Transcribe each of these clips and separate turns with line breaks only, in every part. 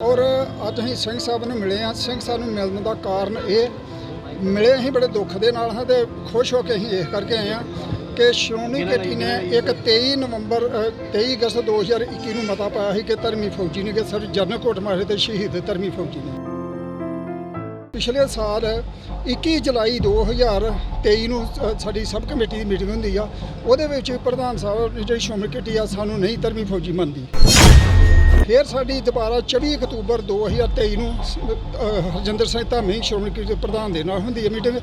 ਔਰ ਅੱਜ ਅਸੀਂ ਸਿੰਘ ਸਾਹਿਬ ਨੂੰ ਮਿਲੇ ਆ ਸਿੰਘ ਸਾਹਿਬ ਨੂੰ ਮਿਲਣ ਦਾ ਕਾਰਨ ਇਹ ਮਿਲੇ ਅਸੀਂ ਬੜੇ ਦੁੱਖ ਦੇ ਨਾਲ ਹਾਂ ਤੇ ਖੁਸ਼ ਹੋ ਕੇ ਅਸੀਂ ਇਸ ਕਰਕੇ ਆਏ ਆ ਕਿ ਸ਼੍ਰੋਮਣੀ ਕਮੇਟੀ ਨੇ ਇੱਕ 23 ਨਵੰਬਰ ਅ, 23 ਅਗਸਤ 2021 ਨੂੰ ਮਤਾ ਪਾਇਆ ਸੀ ਕਿ ਧਰਮੀ ਫੌਜੀ ਨੇ ਕਿ ਸਰ ਜਨਰਲ ਕੋਟ ਮਾਰੇ ਤੇ ਸ਼ਹੀਦ ਧਰਮੀ ਫੌਜੀ ਨੇ। ਪਿਛਲੇ ਸਾਲ 21 ਜੁਲਾਈ 2023 ਨੂੰ ਅ, ਸਾਡੀ ਸਬ ਕਮੇਟੀ ਦੀ ਮੀਟਿੰਗ ਹੁੰਦੀ ਆ ਉਹਦੇ ਵਿੱਚ ਪ੍ਰਧਾਨ ਸਾਹਿਬ ਦੀ ਜਿਹੜੀ ਸ਼੍ਰੋਮਣੀ ਕਮੇਟੀ ਆ ਸਾਨੂੰ ਨਹੀਂ ਧਰਮੀ ਫੌਜੀ ਮੰਨਦੀ। ਫਿਰ ਸਾਡੀ ਦੁਬਾਰਾ 24 ਅਕਤੂਬਰ 2023 ਨੂੰ ਸ- ਅ, ਹਰਜਿੰਦਰ ਸਿੰਘ ਧਾਮੀ ਸ਼੍ਰੋਮਣੀ ਦੇ ਪ੍ਰਧਾਨ ਦੇ ਨਾਲ ਹੁੰਦੀ ਹੈ ਮੀਟਿੰਗ।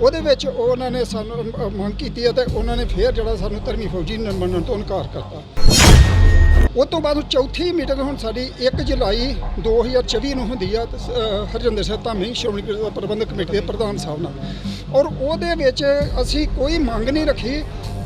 ਉਹਦੇ ਵਿੱਚ ਉਹਨਾਂ ਨੇ ਸਾਨੂੰ ਮੰਗ ਕੀਤੀ ਹੈ ਤੇ ਉਹਨਾਂ ਨੇ ਫਿਰ ਜਿਹੜਾ ਸਾਨੂੰ ਧਰਮੀ ਫੌਜੀ ਨ- ਮੰਨਣ ਤੋਂ ਇਨਕਾਰ ਕਰਤਾ। ਉਸ ਤੋਂ ਬਾਅਦ ਚੌਥੀ ਮੀਟਿੰਗ ਹੁਣ ਸਾਡੀ 1 ਜੁਲਾਈ 2024 ਨੂੰ ਹੁੰਦੀ ਆ ਹਰਜਿੰਦਰ ਸਿੰਘ ਧਾਮੀ ਸ਼੍ਰੋਮਣੀ ਕਮੇਟੀ ਪ੍ਰਬੰਧਕ ਕਮੇਟੀ ਦੇ ਪ੍ਰਧਾਨ ਸਾਹਿਬ ਨਾਲ। ਔਰ ਉਹਦੇ ਵਿੱਚ ਅਸੀਂ ਕੋਈ ਮੰਗ ਨਹੀਂ ਰੱਖੀ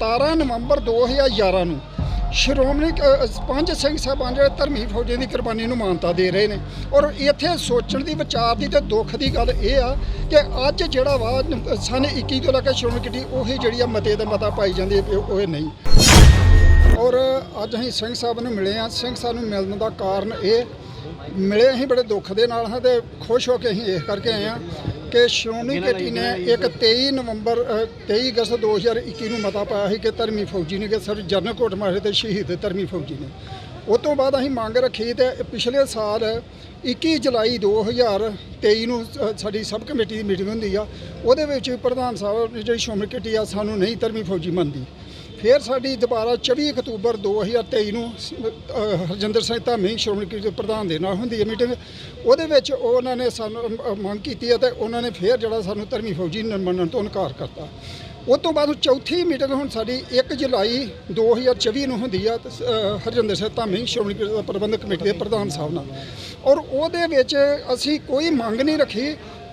17 ਨਵੰਬਰ 2011 ਨੂੰ ਸ਼੍ਰੋਮਣੀ ਅ, ਪੰਜ ਸਿੰਘ ਸਾਹਿਬਾਨ ਜਿਹੜੇ ਧਰਮੀ ਫੌਜਾਂ ਦੀ ਕੁਰਬਾਨੀ ਨੂੰ ਮਾਨਤਾ ਦੇ ਰਹੇ ਨੇ। ਔਰ ਇੱਥੇ ਸੋਚਣ ਦੀ ਵਿਚਾਰ ਦੀ ਤੇ ਦੁੱਖ ਦੀ ਗੱਲ ਇਹ ਆ ਕਿ ਅੱਜ ਜਿਹੜਾ ਵਾ ਸਨ 21 ਤੋਂ ਲੈ ਕੇ ਸ਼੍ਰੋਮਣੀ ਕਮੇਟੀ ਉਹੀ ਜਿਹੜੀ ਆ ਮਤੇ ਦਾ ਮਤਾ ਪਾਈ ਜਾਂਦੀ ਹੈ ਉਹ ਨਹੀਂ। ਔਰ ਅੱਜ ਅਸੀਂ ਸਿੰਘ ਸਾਹਿਬ ਨੂੰ ਮਿਲੇ ਆ ਸਿੰਘ ਸਾਹਿਬ ਨੂੰ ਮਿਲਣ ਦਾ ਕਾਰਨ ਇਹ ਮਿਲੇ ਅਸੀਂ ਬੜੇ ਦੁੱਖ ਦੇ ਨਾਲ ਹਾਂ ਤੇ ਖੁਸ਼ ਹੋ ਕੇ ਅਸੀਂ ਇਸ ਕਰਕੇ ਆਏ ਆ ਕਿ ਸ਼੍ਰੋਮਣੀ ਕਮੇਟੀ ਨੇ ਇੱਕ 23 ਨਵੰਬਰ ਅ, 23 ਅਗਸਤ 2021 ਨੂੰ ਮਤਾ ਪਾਇਆ ਸੀ ਕਿ ਧਰਮੀ ਫੌਜੀ ਨੇ ਕਿ ਸਰ ਜਨਰਲ ਕੋਟ ਮਾਰੇ ਤੇ ਸ਼ਹੀਦ ਧਰਮੀ ਫੌਜੀ ਨੇ। ਉਸ ਤੋਂ ਬਾਅਦ ਅਸੀਂ ਮੰਗ ਰੱਖੀ ਤੇ ਪਿਛਲੇ ਸਾਲ 21 ਜੁਲਾਈ 2023 ਨੂੰ ਸਾਡੀ ਸਬ ਕਮੇਟੀ ਦੀ ਮੀਟਿੰਗ ਹੁੰਦੀ ਆ ਉਹਦੇ ਵਿੱਚ ਪ੍ਰਧਾਨ ਸਾਹਿਬ ਜਿਹੜੀ ਸ਼੍ਰੋਮਣੀ ਕਮੇਟੀ ਆ ਸਾਨੂੰ ਨਹੀਂ ਧਰਮੀ ਫੌਜੀ ਮੰਨਦੀ। ਫਿਰ ਸਾਡੀ ਦੁਬਾਰਾ 24 ਅਕਤੂਬਰ 2023 ਨੂੰ ਸ- ਅ, ਹਰਜਿੰਦਰ ਸਿੰਘ ਧਾਮੀ ਸ਼੍ਰੋਮਣੀ ਦੇ ਪ੍ਰਧਾਨ ਦੇ ਨਾਲ ਹੁੰਦੀ ਹੈ ਮੀਟਿੰਗ। ਉਹਦੇ ਵਿੱਚ ਉਹਨਾਂ ਨੇ ਸਾਨੂੰ ਮੰਗ ਕੀਤੀ ਹੈ ਤੇ ਉਹਨਾਂ ਨੇ ਫਿਰ ਜਿਹੜਾ ਸਾਨੂੰ ਧਰਮੀ ਫੌਜੀ ਨ- ਮੰਨਣ ਤੋਂ ਇਨਕਾਰ ਕਰਤਾ। ਉਸ ਤੋਂ ਬਾਅਦ ਚੌਥੀ ਮੀਟਿੰਗ ਹੁਣ ਸਾਡੀ 1 ਜੁਲਾਈ 2024 ਨੂੰ ਹੁੰਦੀ ਆ ਹਰਜਿੰਦਰ ਸਿੰਘ ਧਾਮੀ ਸ਼੍ਰੋਮਣੀ ਪ੍ਰਬੰਧਕ ਕਮੇਟੀ ਦੇ ਪ੍ਰਧਾਨ ਸਾਹਿਬ ਨਾਲ। ਔਰ ਉਹਦੇ ਵਿੱਚ ਅਸੀਂ ਕੋਈ ਮੰਗ ਨਹੀਂ ਰੱਖੀ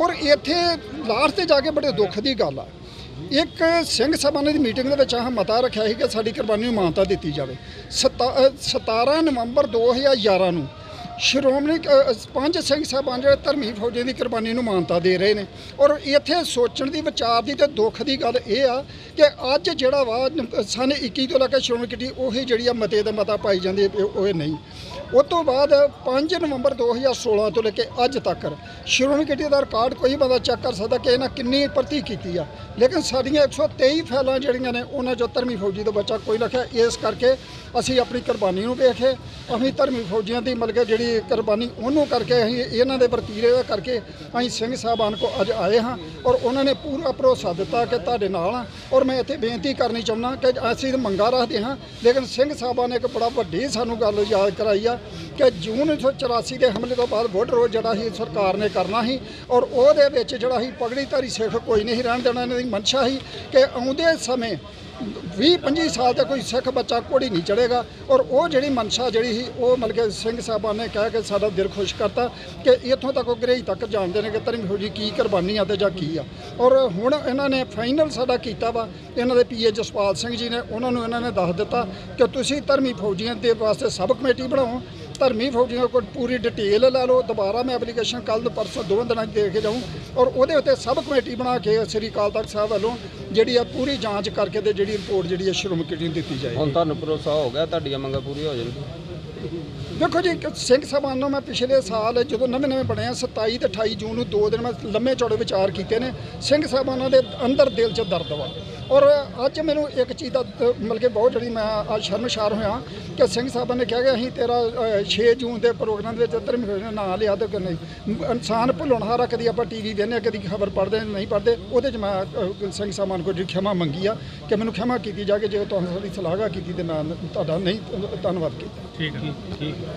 ਔਰ ਇੱਥੇ ਲਾਸਟ ਤੇ ਜਾ ਕੇ ਬੜੇ ਦੁੱਖ ਦੀ ਗੱਲ ਆ। ਇੱਕ ਸਿੰਘ ਸਭਾ ਦੀ ਮੀਟਿੰਗ ਦੇ ਵਿੱਚ ਆਹ ਮਤਾ ਰੱਖਿਆ ਸੀ ਕਿ ਸਾਡੀ ਕੁਰਬਾਨੀ ਨੂੰ ਮਾਨਤਾ ਦਿੱਤੀ ਜਾਵੇ। ਸਤਾ- ਅ, 17 ਨਵੰਬਰ 2011 ਨੂੰ ਸ਼੍ਰੋਮਣੀ ਅ, ਪੰਜ ਸਿੰਘ ਸਾਹਿਬਾਨ ਜਿਹੜੇ ਧਰਮੀ ਫੌਜਾਂ ਦੀ ਕੁਰਬਾਨੀ ਨੂੰ ਮਾਨਤਾ ਦੇ ਰਹੇ ਨੇ। ਔਰ ਇੱਥੇ ਸੋਚਣ ਦੀ ਵਿਚਾਰ ਦੀ ਤੇ ਦੁੱਖ ਦੀ ਗੱਲ ਇਹ ਆ ਕਿ ਅੱਜ ਜਿਹੜਾ ਵਾ ਸਨ 21 ਤੋਂ ਲੈ ਕੇ ਸ਼੍ਰੋਮਣੀ ਕਮੇਟੀ ਉਹੀ ਜਿਹੜੀ ਆ ਮਤੇ ਦਾ ਮਤਾ ਪਾਈ ਜਾਂਦੀ ਉਹ ਨਹੀਂ। ਉਸ ਤੋਂ ਬਾਅਦ 5 ਨਵੰਬਰ 2016 ਤੋਂ ਲੈ ਕੇ ਅੱਜ ਤੱਕ ਸ਼੍ਰੋਮਣੀ ਕਮੇਟੀ ਦਾ ਰਿਕਾਰਡ ਕੋਈ ਬੰਦਾ ਚੈੱਕ ਕਰ ਸਕਦਾ ਕਿ ਇਹਨਾਂ ਕਿੰਨੀ ਭਰਤੀ ਕੀਤੀ ਆ। ਲੇਕਿਨ ਸਾਡੀਆਂ 123 ਫੈਲਾਂ ਜਿਹੜੀਆਂ ਨੇ, ਉਹਨਾਂ ਚੋਂ ਧਰਮੀ ਫੌਜੀ ਤੋਂ ਬੱਚਾ ਕੋਈ ਰੱਖਿਆ। ਇਸ ਕਰਕੇ ਅਸੀਂ ਆਪਣੀ ਕੁਰਬਾਨੀ ਨੂੰ ਵੇਖੇ ਅਸੀਂ ਧਰਮੀ ਫੌਜੀਆਂ ਦੀ ਮਤਲਬ ਕਿ ਜਿਹੜੀ ਕੁਰਬਾਨੀ ਉਹਨੂੰ ਕਰਕੇ ਅਸੀਂ ਇਹਨਾਂ ਦੇ ਵਰਤੀਰੇ ਦਾ ਕਰਕੇ ਅਸੀਂ ਸਿੰਘ ਸਾਹਿਬਾਨ ਕੋ ਅੱਜ ਆਏ ਹਾਂ ਔਰ ਉਹਨਾਂ ਨੇ ਪੂਰਾ ਭਰੋਸਾ ਦਿੱਤਾ ਕਿ ਤੁਹਾਡੇ ਨਾਲ ਆ। ਔਰ ਮੈਂ ਇੱਥੇ ਬੇਨਤੀ ਕਰਨੀ ਚਾਹੁੰਦਾ ਕਿ ਅਸੀਂ ਤਾਂ ਮੰਗਾਂ ਰੱਖਦੇ ਹਾਂ, ਲੇਕਿਨ ਸਿੰਘ ਸਾਹਿਬਾਨ ਨੇ ਇੱਕ ਬੜਾ ਵੱਡੀ ਸਾਨੂੰ ਗੱਲ ਯਾਦ ਕਰਾਈ ਆ ਕਿ ਜੂਨ 1984 ਦੇ ਹਮਲੇ ਤੋਂ ਬਾਅਦ ਵੋਟ ਰੋਜ਼ ਜਿਹੜਾ ਸੀ, ਸਰਕਾਰ ਨੇ ਕਰਨਾ ਸੀ ਔਰ ਉਹਦੇ ਵਿੱਚ ਜਿਹੜਾ ਸੀ ਪਗੜੀਧਾਰੀ ਸਿੱਖ ਕੋਈ ਨਹੀਂ ਰਹਿਣ ਦੇਣਾ ਇਹਨਾਂ ਦੀ ਮਨਸ਼ਾ ਸੀ ਕਿ ਆਉਂਦੇ ਸਮੇਂ 20 25 ਸਾਲ ਤੱਕ ਕੋਈ ਸਿੱਖ ਬੱਚਾ ਕੋੜੀ ਨਹੀਂ ਚੜੇਗਾ ਔਰ ਉਹ ਜਿਹੜੀ ਮਨਸ਼ਾ ਜਿਹੜੀ ਸੀ, ਉਹ ਮਤਲਬ ਕਿ ਸਿੰਘ ਸਾਹਿਬਾਨ ਨੇ ਕਹਿ ਕੇ ਸਾਡਾ ਦਿਲ ਖੁਸ਼ ਕਰਤਾ ਕਿ ਇੱਥੋਂ ਤੱਕ ਉਹ ਗਰੇਜ ਤੱਕ ਜਾਣਦੇ ਨੇ ਕਿ ਧਰਮ ਫੌਜੀ ਕੀ ਕੁਰਬਾਨੀ ਆ ਤੇ ਜਾਂ ਕੀ ਆ। ਔਰ ਹੁਣ ਇਹਨਾਂ ਨੇ ਫਾਈਨਲ ਸਾਡਾ ਕੀਤਾ ਵਾ, ਇਹਨਾਂ ਦੇ ਪੀਏ ਜਸਪਾਲ ਸਿੰਘ ਜੀ ਨੇ, ਉਹਨਾਂ ਨੂੰ ਇਹਨਾਂ ਨੇ ਦੱਸ ਦਿੱਤਾ ਕਿ ਤੁਸੀਂ ਧਰਮੀ ਫੌਜੀਆਂ ਦੇ ਵਾਸਤੇ ਸਬ ਕਮੇਟੀ ਬਣਾਓ ਧਰਮੀ ਫੌਜੀਆਂ ਕੋਲ ਪੂਰੀ ਡਿਟੇਲ ਲੈ ਲਓ। ਦੁਬਾਰਾ ਮੈਂ ਐਪਲੀਕੇਸ਼ਨ ਕੱਲ ਪਰਸੋਂ ਦੋਵਾਂ ਦਿਨਾਂ 'ਚ ਦੇ ਕੇ ਜਾਊਂ। ਔਰ ਉਹਦੇ ਉੱਤੇ ਸਬ ਕਮੇਟੀ ਬਣਾ ਕੇ ਸ੍ਰੀ ਅਕਾਲ ਤਖਤ ਸਾਹਿਬ ਵੱਲੋਂ ਜਿਹੜੀ ਆ ਪੂਰੀ ਜਾਂਚ ਕਰਕੇ ਤੇ ਜਿਹੜੀ ਰਿਪੋਰਟ ਜਿਹੜੀ ਆ ਸ਼੍ਰੋਮਣੀ ਕਮੇਟੀ ਨੂੰ ਦਿੱਤੀ ਜਾਏਗੀ।
ਹੁਣ ਤੁਹਾਨੂੰ ਭਰੋਸਾ ਹੋ ਗਿਆ ਤੁਹਾਡੀਆਂ ਮੰਗਾਂ ਪੂਰੀਆਂ ਹੋ ਜਾਣਗੀਆਂ?
ਦੇਖੋ ਜੀ ਸਿੰਘ ਸਾਹਿਬਾਨ ਨੂੰ ਮੈਂ ਪਿਛਲੇ ਸਾਲ ਜਦੋਂ ਨਵੇਂ ਨਵੇਂ ਬਣਿਆ 27 ਤੇ 28 ਜੂਨ ਨੂੰ ਦੋ ਦਿਨ ਮੈਂ ਲੰਮੇ ਚੌੜੇ ਵਿਚਾਰ ਕੀਤੇ ਨੇ। ਸਿੰਘ ਸਾਹਿਬਾਨਾਂ ਦੇ ਅੰਦਰ ਦਿਲ 'ਚ ਦਰਦ ਵਾ। ਔਰ ਅੱਜ ਮੈਨੂੰ ਇੱਕ ਚੀਜ਼ ਦਾ ਮਤਲਬ ਕਿ ਬਹੁਤ ਜਿਹੜੀ ਮੈਂ ਅੱਜ ਸ਼ਰਮਸ਼ਾਰ ਹੋਇਆ ਕਿ ਸਿੰਘ ਸਾਹਿਬਾਂ ਨੇ ਕਿਹਾ ਕਿ ਅਸੀਂ ਤੇਰਾ ਅ, 6 ਜੂਨ ਦੇ ਪ੍ਰੋਗਰਾਮ ਦੇ ਵਿੱਚ ਧਰਮ ਹੋਏ ਨਾਂ ਲਿਆ ਤੇ ਕਿ ਨਹੀਂ। ਇਨਸਾਨ ਭੁੱਲਣ ਹਾਰਾ ਕਦੀ ਆਪਾਂ ਟੀਵੀ ਵੇਖਦੇ ਕਦੀ ਖਬਰ ਪੜ੍ਹਦੇ ਨਹੀਂ ਪੜ੍ਹਦੇ। ਉਹਦੇ 'ਚ ਮੈਂ ਸਿੰਘ ਸਾਹਿਬਾਂ ਕੋਲ ਜਿਹੜੀ ਖਿਮਾ ਮੰਗੀ ਆ ਕਿ ਮੈਨੂੰ ਖਿਮਾ ਕੀਤੀ ਜਾ ਕੇ ਜੇ ਤੁਹਾਨੂੰ ਸਾਡੀ ਸਲਾਹਗਾ ਕੀਤੀ ਤੇ ਮੈਂ ਤੁਹਾਡਾ ਨਹੀਂ ਧੰਨਵਾਦ ਕੀਤਾ।
ਠੀਕ ਹੈ। ਠੀਕ।